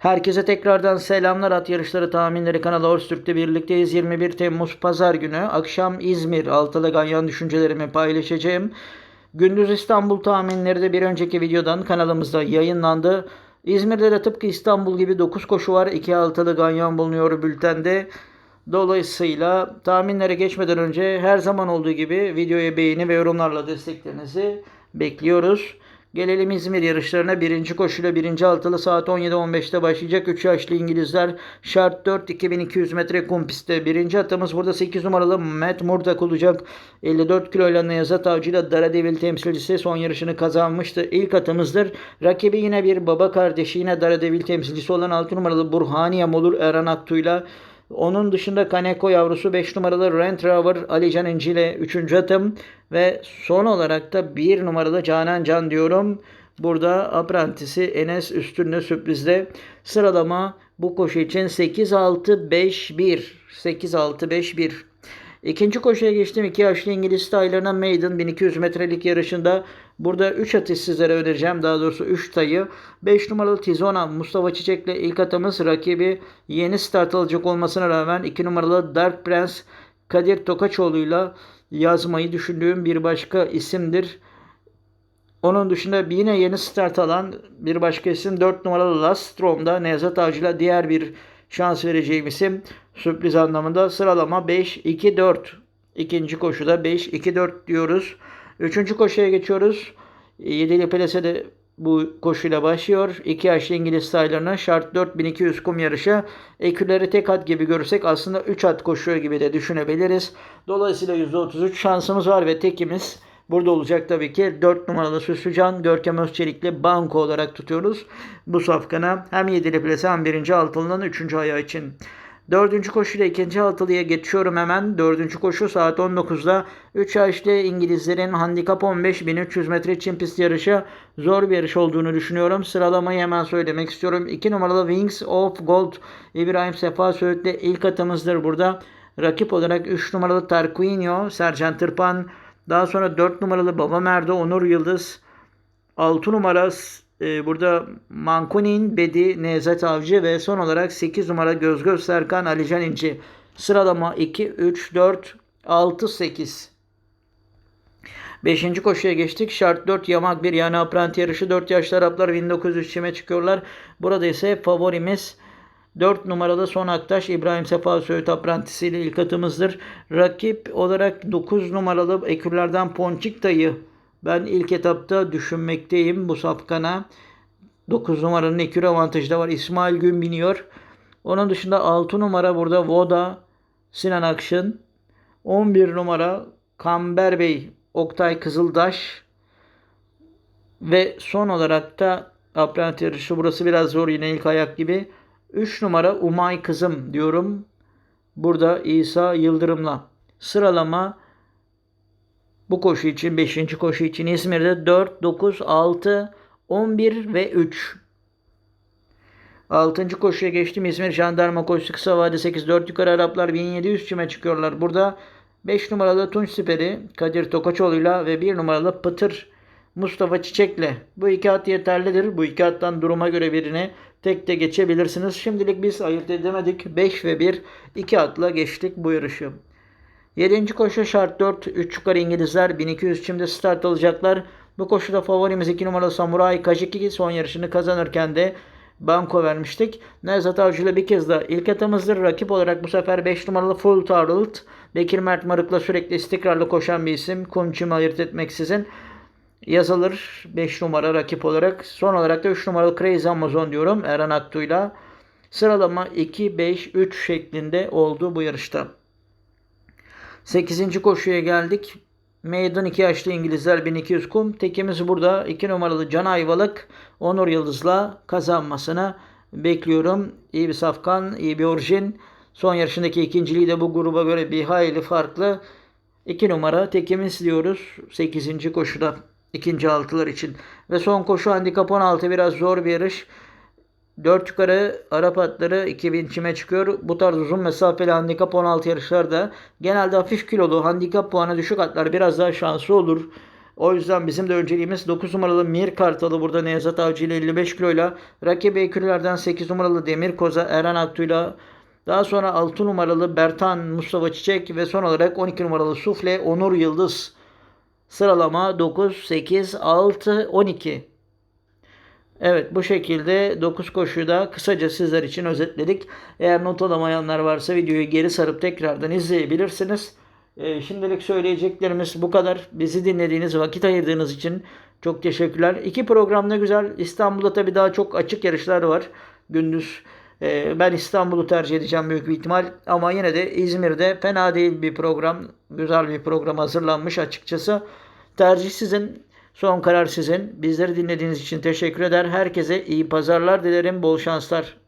Herkese tekrardan selamlar at yarışları tahminleri kanalı Orstürk'te birlikteyiz. 21 Temmuz Pazar günü akşam İzmir altılı ganyan düşüncelerimi paylaşacağım. Gündüz İstanbul tahminleri de bir önceki videodan kanalımızda yayınlandı. İzmir'de de tıpkı İstanbul gibi 9 koşu var. 2 altılı ganyan bulunuyor bültende. Dolayısıyla tahminlere geçmeden önce her zaman olduğu gibi videoya beğeni ve yorumlarla desteklerinizi bekliyoruz. Gelelim İzmir yarışlarına. Birinci koşuyla birinci altılı saat 17.15'te başlayacak. 3 yaşlı İngilizler şart 4 2200 metre kum pistte. Birinci atımız burada 8 numaralı Matt Murdock olacak. 54 kiloyla Nevzat Avcı ile Daredevil temsilcisi son yarışını kazanmıştı. İlk atımızdır. Rakibi yine bir baba kardeşi yine Daredevil temsilcisi olan 6 numaralı Burhaniyem olur Eren Aktu'yla. Onun dışında Kaneko yavrusu 5 numaralı Rent Rover Alican İnci ile 3. atım ve son olarak da 1 numaralı Canan Can diyorum. Burada aprantisi Enes Üstünlü sürprizde sıralama bu koşu için 8-6-5-1 8-6-5-1 İkinci koşuya geçtim. 2 yaşlı İngiliz stylerına Maiden 1200 metrelik yarışında. Burada 3 atış sizlere önereceğim. Daha doğrusu 3 tayı. 5 numaralı Tizona Mustafa Çiçek'le ilk atımız rakibi yeni start alacak olmasına rağmen 2 numaralı Dark Prince Kadir Tokaçoğlu'yla yazmayı düşündüğüm bir başka isimdir. Onun dışında yine yeni start alan bir başka isim 4 numaralı Last Strom'da Nevzat Avcı'la diğer bir şans vereceğim isim sürpriz anlamında sıralama 5-2-4. İkinci koşuda 5-2-4 diyoruz. Üçüncü koşuya geçiyoruz. Yedili Plase de bu koşuyla başlıyor. 2 yaşlı İngiliz stylerına şart 4200 kum yarışı. Ekürleri tek at gibi görürsek aslında 3 at koşuyor gibi de düşünebiliriz. Dolayısıyla %33 şansımız var ve tekimiz Burada olacak tabii ki 4 numaralı Süslücan Görkem Özçelik'le banko olarak tutuyoruz. Bu safkana hem 7'li plase hem 1. altılının 3. ayağı için. Dördüncü koşuyla ikinci altılıya geçiyorum hemen. Dördüncü koşu saat 19'da. 3 yaşlı İngilizlerin handikap 15 1300 metre çim pist yarışı zor bir yarış olduğunu düşünüyorum. Sıralamayı hemen söylemek istiyorum. 2 numaralı Wings of Gold İbrahim Sefa Söğüt'le ilk atımızdır burada. Rakip olarak 3 numaralı Tarquinio, Sercan Tırpan, daha sonra 4 numaralı Baba Merdo, Onur Yıldız, 6 numara e, burada Mankunin, Bedi, Nevzat Avcı ve son olarak 8 numara Göz Göz Serkan, Alican İnci. Sıralama 2, 3, 4, 6, 8. Beşinci koşuya geçtik. Şart 4 yamak bir yani apranti yarışı. 4 yaşlı Araplar 1900 çime çıkıyorlar. Burada ise favorimiz 4 numaralı son aktaş İbrahim Sefa Söğüt aprantisiyle ilk atımızdır. Rakip olarak 9 numaralı ekürlerden Ponçik dayı ben ilk etapta düşünmekteyim bu safkana. 9 numaranın ekür avantajı da var. İsmail Gün biniyor. Onun dışında 6 numara burada Voda, Sinan Akşın. 11 numara Kamber Bey, Oktay Kızıldaş. Ve son olarak da apranti yarışı. Burası biraz zor yine ilk ayak gibi. 3 numara Umay Kızım diyorum. Burada İsa Yıldırım'la. Sıralama bu koşu için 5. koşu için İzmir'de 4, 9, 6, 11 ve 3. 6. koşuya geçtim. İzmir Jandarma koşusu kısa vade 8. 4 yukarı Araplar 1700 çime çıkıyorlar. Burada 5 numaralı Tunç Siperi Kadir Tokaçoğlu'yla ve 1 numaralı Pıtır Mustafa Çiçek'le. Bu iki at yeterlidir. Bu iki attan duruma göre birini tek de geçebilirsiniz. Şimdilik biz ayırt edemedik. 5 ve 1 iki atla geçtik bu yarışı. 7. koşu şart 4. 3 yukarı İngilizler 1200 çimde start alacaklar. Bu koşuda favorimiz 2 numaralı Samuray Kajiki son yarışını kazanırken de banko vermiştik. Nevzat Avcı ile bir kez daha ilk atımızdır. Rakip olarak bu sefer 5 numaralı Full Tarult. Bekir Mert Marık'la sürekli istikrarlı koşan bir isim. Kunçum ayırt etmeksizin yazılır 5 numara rakip olarak. Son olarak da 3 numaralı Crazy Amazon diyorum Eren Aktu'yla. Sıralama 2-5-3 şeklinde oldu bu yarışta. 8. koşuya geldik. Meydan 2 yaşlı İngilizler 1200 kum. Tekimiz burada 2 numaralı Can Ayvalık Onur Yıldız'la kazanmasını bekliyorum. İyi bir safkan, iyi bir orijin. Son yarışındaki ikinciliği de bu gruba göre bir hayli farklı. 2 numara tekimiz diyoruz 8. koşuda ikinci altılar için. Ve son koşu handikap 16 biraz zor bir yarış. 4 yukarı Arap atları 2000 çime çıkıyor. Bu tarz uzun mesafeli handikap 16 yarışlarda genelde hafif kilolu handikap puanı düşük atlar biraz daha şanslı olur. O yüzden bizim de önceliğimiz 9 numaralı Mir Kartalı burada Nevzat Avcı ile 55 kiloyla. Rakibi ekürlerden 8 numaralı Demir Koza Eren Aktu'yla daha sonra 6 numaralı Bertan Mustafa Çiçek ve son olarak 12 numaralı Sufle Onur Yıldız. Sıralama 9, 8, 6, 12. Evet bu şekilde 9 koşuyu da kısaca sizler için özetledik. Eğer not alamayanlar varsa videoyu geri sarıp tekrardan izleyebilirsiniz. Ee, şimdilik söyleyeceklerimiz bu kadar. Bizi dinlediğiniz, vakit ayırdığınız için çok teşekkürler. İki program ne güzel. İstanbul'da tabii daha çok açık yarışlar var. Gündüz ee, ben İstanbul'u tercih edeceğim büyük bir ihtimal. Ama yine de İzmir'de fena değil bir program. Güzel bir program hazırlanmış açıkçası. Tercih sizin. Son karar sizin. Bizleri dinlediğiniz için teşekkür eder. Herkese iyi pazarlar dilerim. Bol şanslar.